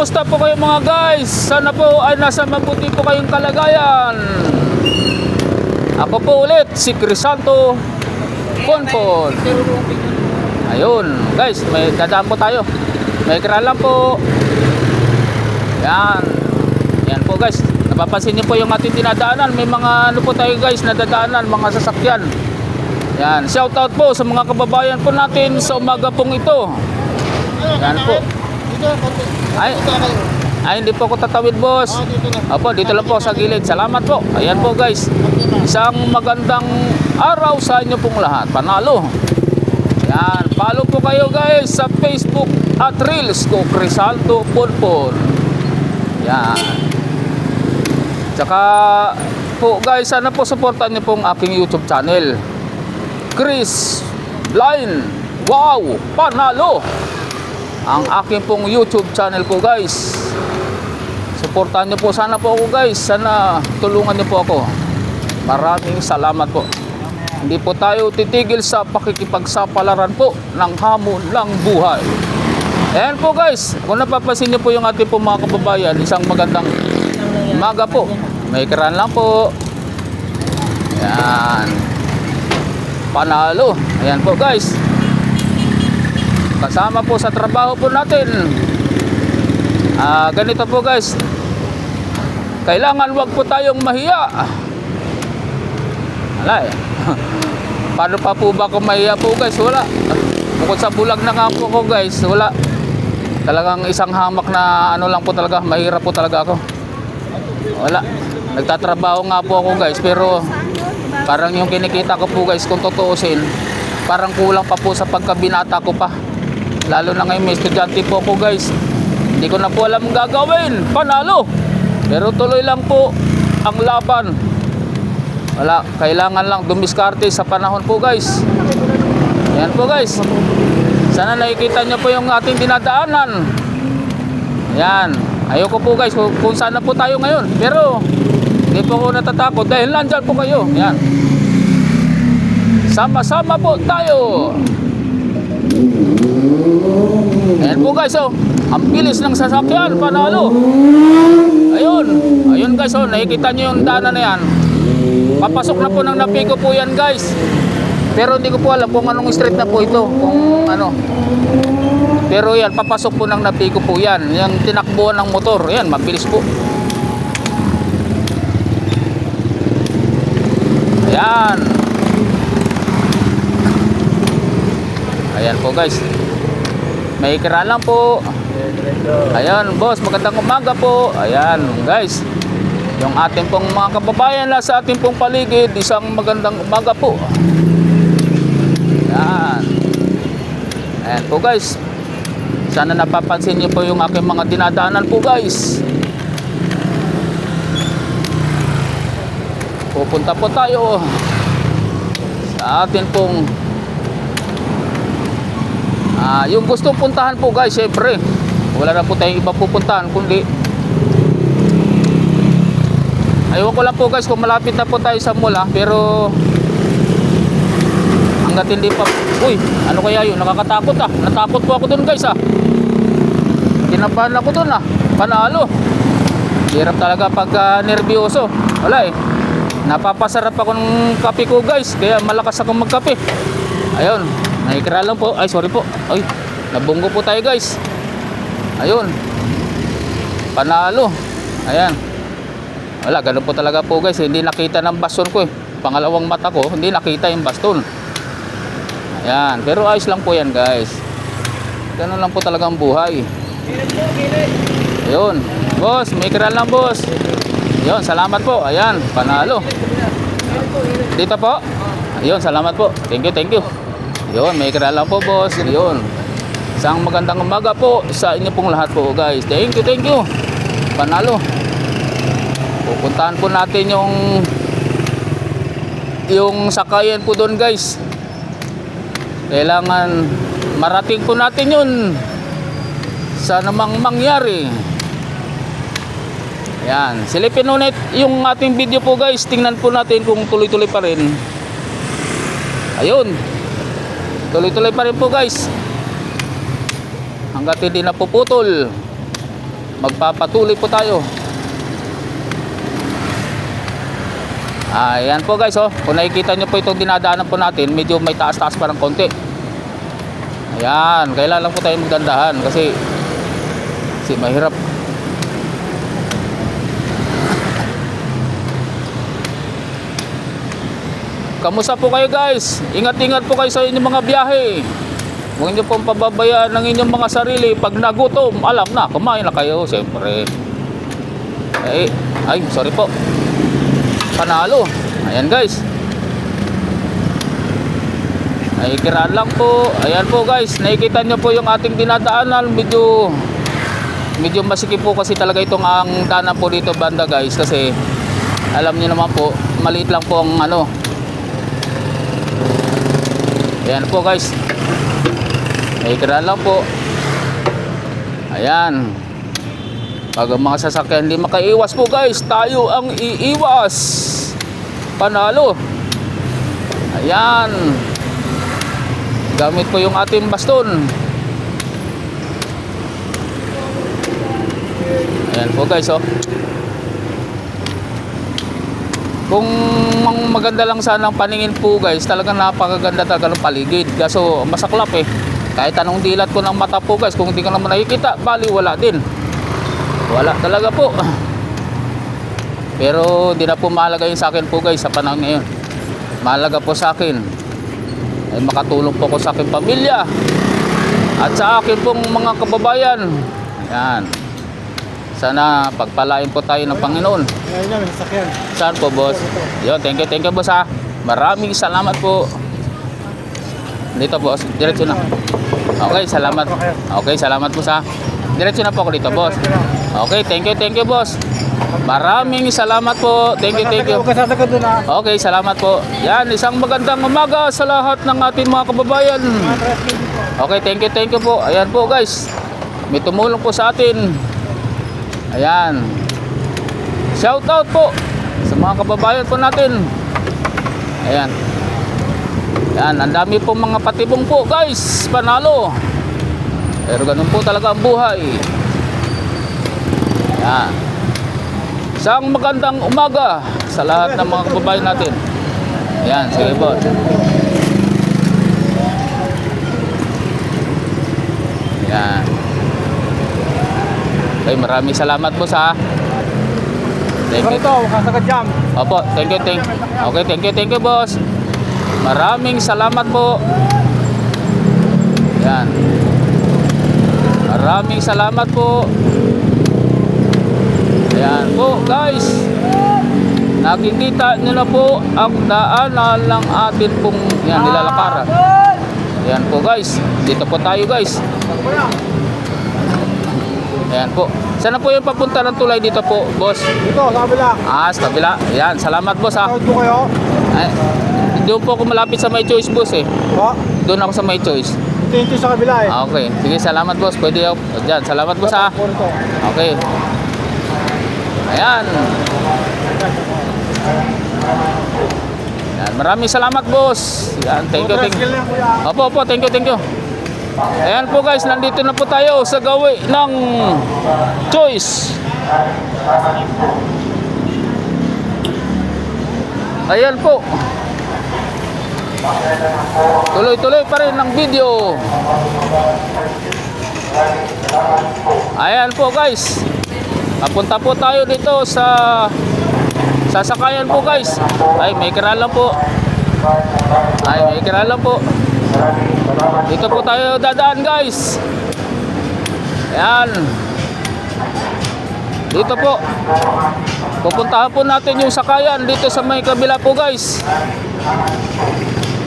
Kumusta po kayo mga guys? Sana po ay nasa mabuti po kayong kalagayan. Ako po ulit, si Crisanto Ponpon. Ayun, guys, may dadaan po tayo. May kira lang po. Yan. Yan po guys. Napapansin niyo po yung ating dinadaanan. May mga ano po tayo guys na dadaanan, mga sasakyan. Yan. Shout out po sa mga kababayan po natin sa umaga pong ito. Yan po. Konti. Ay. Dito kayo. Ay, hindi po ako tatawid, boss. Ah, dito na. Opo, dito lang po sa gilid. Salamat po. Ayan po, guys. Isang magandang araw sa inyo pong lahat. Panalo. Yan. Follow po kayo, guys, sa Facebook at Reels ko, Crisaldo Ponpon. Yan. Tsaka po, guys, sana po supportan niyo pong aking YouTube channel. Chris Line. Wow! Panalo! Ang aking pong YouTube channel po, guys. Suportahan niyo po sana po ako guys. Sana tulungan niyo po ako. Maraming salamat po. Hindi po tayo titigil sa pakikipagsapalaran po ng hamon ng buhay. Ayan po guys, kung napapansin niyo po yung ating po mga kababayan, isang magandang umaga po. May kiran lang po. Ayan. Panalo. Ayan po guys. Kasama po sa trabaho po natin. Ah, ganito po guys. Kailangan wag po tayong mahiya. Wala eh. Paano pa po ba kung mahiya po guys? Wala. Bukod sa bulag na nga po ko guys, wala. Talagang isang hamak na ano lang po talaga, mahirap po talaga ako. Wala. Nagtatrabaho nga po ako guys, pero parang yung kinikita ko po guys, kung tutuusin, parang kulang pa po sa pagkabinata ko pa. Lalo na ngayon may estudyante po ako guys. Hindi ko na po alam gagawin. Panalo. Pero tuloy lang po ang laban. Wala, kailangan lang dumiskarte sa panahon po guys. Yan po guys. Sana nakikita nyo po yung ating dinadaanan. Yan. Ayoko po guys kung, kung sana po tayo ngayon. Pero hindi po ako natatakot dahil nandyan po kayo. Yan. Sama-sama po tayo. Ayan po guys oh. Ang bilis ng sasakyan, panalo. Ayun. Ayun guys oh, nakikita nyo yung daanan na yan. Papasok na po ng Napico po yan guys. Pero hindi ko po alam kung anong street na po ito. Kung ano. Pero yan, papasok po ng Napico po yan. Yung tinakbuhan ng motor. Yan, mabilis po. Ayan. Ayan po guys. May ikira lang po. Ayan, boss, magandang umaga po. Ayan, guys. Yung ating pong mga kababayan na sa ating pong paligid, isang magandang umaga po. Ayan. Ayan po, guys. Sana napapansin niyo po yung aking mga dinadaanan po, guys. Pupunta po tayo sa atin pong Ah, yung gusto puntahan po guys, syempre, wala na po tayong iba pupuntahan kundi Aywan ko lang po guys kung malapit na po tayo sa mall ah, pero hanggat hindi pa Uy, ano kaya yun? Nakakatakot ah. Natakot po ako dun guys ah. Kinabahan ako dun ah. Panalo. Hirap talaga pag ah, nervyoso. Wala eh. Napapasarap ako ng kape ko guys, kaya malakas akong magkape. Ayun, nakikira lang po. Ay, sorry po. Ay, nabunggo po tayo guys. Ayun. Panalo. Ayan. Wala, ganun po talaga po guys. Hindi nakita ng baston ko eh. Pangalawang mata ko, hindi nakita yung baston. Ayan. Pero ayos lang po yan guys. Ganun lang po talaga ang buhay. Ayun. Boss, may kiral lang boss. Ayun, salamat po. Ayan, panalo. Dito po. Ayun, salamat po. Thank you, thank you. Ayun, may lang po boss. Ayun. Isang magandang umaga po sa inyo pong lahat po guys. Thank you, thank you. Panalo. Pupuntahan po natin yung yung sakayan po doon guys. Kailangan marating po natin yun sa namang mangyari. Ayan. Silipin ulit yung ating video po guys. Tingnan po natin kung tuloy-tuloy pa rin. Ayun. Tuloy-tuloy pa rin po guys. Hanggat hindi napuputol. magpapatuloy po tayo. Ayan po guys, oh. kung nakikita nyo po itong dinadaanan po natin, medyo may taas-taas pa ng konti. Ayan, kailangan lang po tayo magdandahan kasi kasi mahirap. Kamusta po kayo guys? Ingat-ingat po kayo sa inyong mga biyahe. Huwag niyo pong pababayaan ng inyong mga sarili. Pag nagutom, alam na, kumain na kayo. Siyempre. Eh, ay, sorry po. Panalo. Ayan guys. Nakikiraan lang po. Ayan po guys. Nakikita nyo po yung ating dinadaanan. Medyo medyo masikip po kasi talaga itong ang daanan po dito banda guys. Kasi alam niyo naman po, maliit lang po ang ano. Ayan po guys. Nakikiraan lang po. Ayan. Pag ang mga sasakyan hindi makaiwas po guys, tayo ang iiwas. Panalo. Ayan. Gamit po yung ating baston. Ayan po guys oh. Kung maganda lang sana ang paningin po guys, talagang napakaganda talaga ng paligid. Kaso masaklap eh. Kahit anong dilat ko ng mata po guys, kung hindi ka naman nakikita, bali wala din. Wala talaga po. Pero di na po mahalaga yun sa akin po guys sa panahon ngayon. Mahalaga po sa akin ay makatulong po ko sa aking pamilya at sa akin pong mga kababayan. Yan. Sana pagpalain po tayo ng Panginoon. Saan po, boss? Yun, thank you, thank you, boss, ha. Maraming salamat po. Dito, boss. Diretso na. Okay, salamat. Okay, salamat, boss, ha. Diretso na po ako dito, boss. Okay, thank you, thank you, boss. Maraming salamat po. Thank you, thank you. Okay, salamat po. Yan, isang magandang umaga sa lahat ng ating mga kababayan. Okay, thank you, thank you po. Ayan po, guys. May tumulong po sa atin. Ayan. Shout out po sa mga kababayan po natin. Ayan. Yan, ang dami po mga patibong po, guys. Panalo. Pero ganun po talaga ang buhay. Yan. Isang magandang umaga sa lahat ng mga kababayan natin. Ayan, sige po. Ayan. Okay, maraming salamat po sa Thank you. Ito, huwag ka sasakyan jam. Opo, thank you, thank Okay, thank you, thank you, boss. Maraming salamat po. Yan. Maraming salamat po. Ayan po, guys. Nakikita nyo na po ang daanan ng atin pong yan, nilalakaran. Ayan po, guys. Dito po tayo, guys. Ayan po. Saan po yung papunta ng tulay dito po, boss? Dito, sa kabila. Ah, sa kabila. Ayan, salamat boss ha. Tawad po kayo. Ay, doon po ako malapit sa may choice boss eh. O, Doon ako sa may choice. ito yung sa kabila eh. Ah, okay. Sige, salamat boss. Pwede ako. Diyan, salamat boss ha. Po rito. Okay. Ayan. Ayan. Maraming salamat boss. Yan, thank you, thank you. Opo, opo, thank you, thank you. Ayan po guys, nandito na po tayo sa gawi ng choice. Ayan po. Tuloy-tuloy pa rin ang video. Ayan po guys. Papunta po tayo dito sa sasakayan po guys. Ay, may kiral lang po. Ay, may kiral lang po. Dito po tayo dadaan guys. Ayan. Dito po. Pupuntahan po natin yung sakayan dito sa may kabila po guys.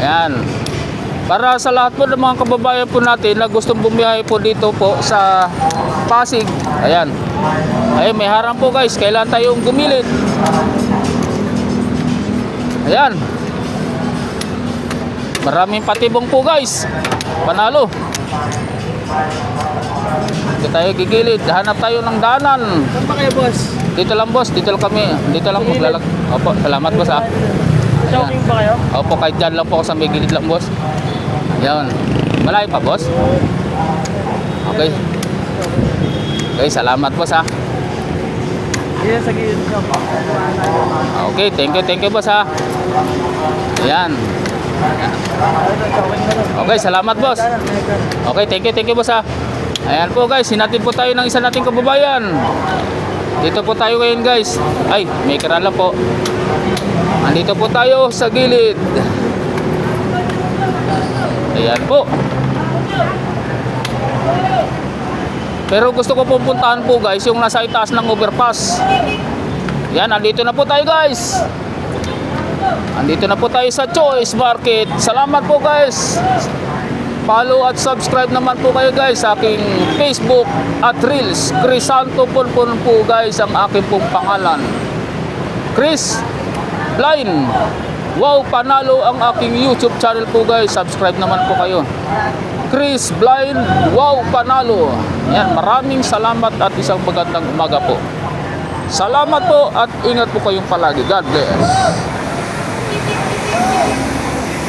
Ayan. Para sa lahat po ng mga kababayan po natin na gustong bumiyahe po dito po sa Pasig. Ayan. Ay, may harang po guys. Kailan tayong gumilid. Ayan. Maraming patibong po guys. Panalo. Dito tayo gigilid. Hanap tayo ng daanan. Saan ba kayo, boss? Dito lang boss. Dito lang kami. Dito lang maglalag. Opo, salamat boss ha. Jogging ba kayo? Opo, kahit dyan lang po ako sa may gilid lang boss. Yan. Malayo pa boss? Okay. Okay, salamat boss ha. Shop. Okay, thank you, thank you boss ha. Ayan. Okay, salamat boss. Okay, thank you, thank you boss ha. Ayan po guys, sinatid po tayo ng isa nating kababayan. Dito po tayo ngayon guys. Ay, may karala po. Andito po tayo sa gilid. Ayan po. Pero gusto ko pupuntahan po guys yung nasa itaas ng overpass. Yan, andito na po tayo guys. Andito na po tayo sa Choice Market. Salamat po guys. Follow at subscribe naman po kayo guys sa aking Facebook at Reels. Crisanto Pulpon po guys ang aking pong pangalan. Chris Blind. Wow, panalo ang aking YouTube channel po guys. Subscribe naman po kayo. Chris Blind. Wow, panalo. Yan, maraming salamat at isang magandang umaga po. Salamat po at ingat po kayong palagi. God bless.